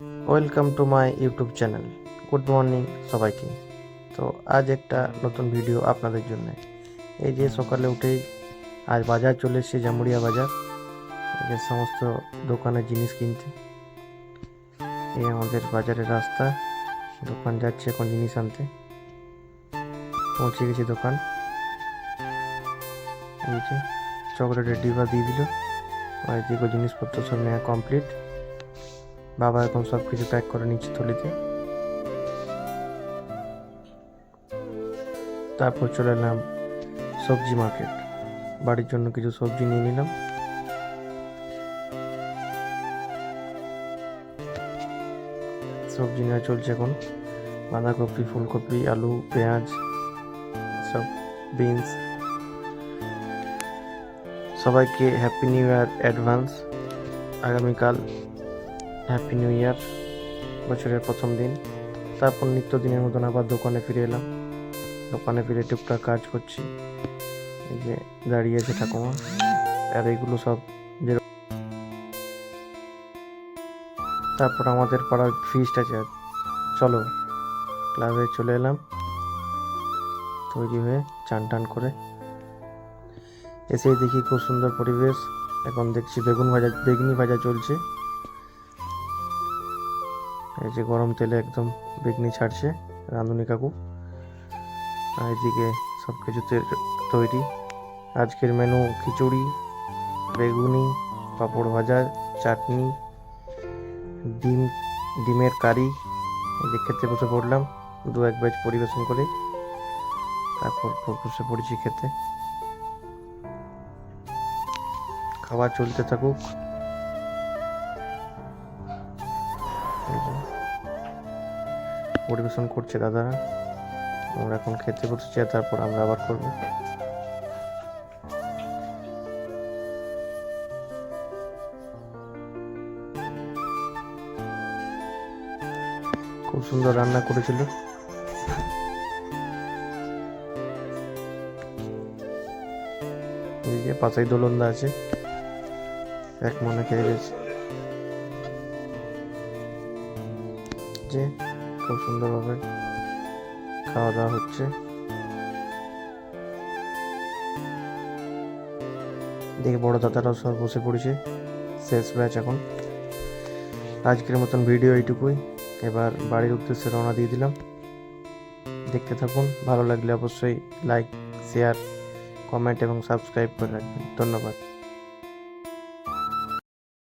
Welcome to my YouTube channel good morning সবাইকে। তো আজ একটা নতুন ভিডিও আপনাদের জন্য। এই যে সকালে উঠেই আজ বাজার চলে এসেছে জামুড়িয়া বাজার। যে সমস্ত দোকানের জিনিস কিনতে। এই আমাদের বাজারের রাস্তা। দোকান যাচ্ছে এখন জিনিস আনতে। পৌঁছে গেছি দোকান। এই যে চকলেটের ডিবা দিয়ে দিল। আর এদিকে জিনিসপত্র সব নেওয়া কমপ্লিট বাবা এখন সব কিছু প্যাক করে নিচ্ছে থলিতে তারপর চলে এলাম সবজি মার্কেট বাড়ির জন্য কিছু সবজি নিয়ে নিলাম। সবজি নেওয়া চলছে এখন। বাঁধাকপি, ফুলকপি, আলু, পেঁয়াজ, সব বিনস সবাইকে হ্যাপি নিউ ইয়ার অ্যাডভান্স আগামীকাল হ্যাপি নিউ ইয়ার বছরের প্রথম দিন। তারপর নিত্যদিনের মতন আবার দোকানে ফিরে এলাম। দোকানে ফিরে টুকটাক কাজ করছি। এই যে দাঁড়িয়ে আছে ঠাকুমা। আর এইগুলো সব যে তারপর আমাদের পাড়ার ফিস্ট আছে। চলো ক্লাবে চলে এলাম। তৈরি হয়ে চান টান করে এসেই দেখি খুব সুন্দর পরিবেশ। এখন দেখছি বেগুন ভাজা, বেগুনি ভাজা চলছে। এই যে গরম তেলে একদম বেগনি ছাড়ছে রাঁধুনি কাকু। আর এদিকে সব কিছুতে তৈরি। আজকের মেনু খিচুড়ি, বেগুনি, পাঁপড় ভাজা, চাটনি, ডিম, ডিমের কারি। এই যে খেতে বসে পড়লাম, দু এক ব্যাচ পরিবেশন করে তারপর বসে পড়েছি খেতে। খাবার চলতে থাকুক। পরিবেশন করছে দাদারা। আমরা এখন খেতে বসেছি তারপর আমরা আবার করব। খুব সুন্দর রান্না করেছিল। পাশাই দোলন্দা আছে। এক মনে খেয়ে গেছে। যে খুব সুন্দরভাবে খাওয়া দাওয়া হচ্ছে। দেখে বড় দাদারাও সব বসে পড়েছে। শেষ ব্যাচ এখন। আজকের মতন ভিডিও এইটুকুই। এবার বাড়ির উদ্দেশ্যে রওনা দিয়ে দিলাম। দেখতে থাকুন। ভালো লাগলে অবশ্যই লাইক শেয়ার কমেন্ট এবং সাবস্ক্রাইব করে রাখবেন। ধন্যবাদ।